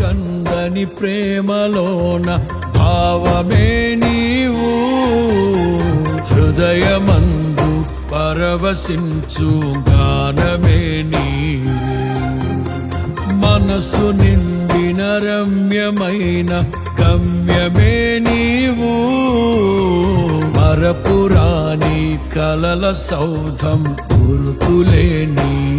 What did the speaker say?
కందని ప్రేమలోన భావమే నీవు. హృదయమందు పరవశించు గానమే నీవు. మనసు నిండిన రమ్యమైన గమ్యమే నీవు. మరపురాణి కలల సౌధం గురుతులే నీవు.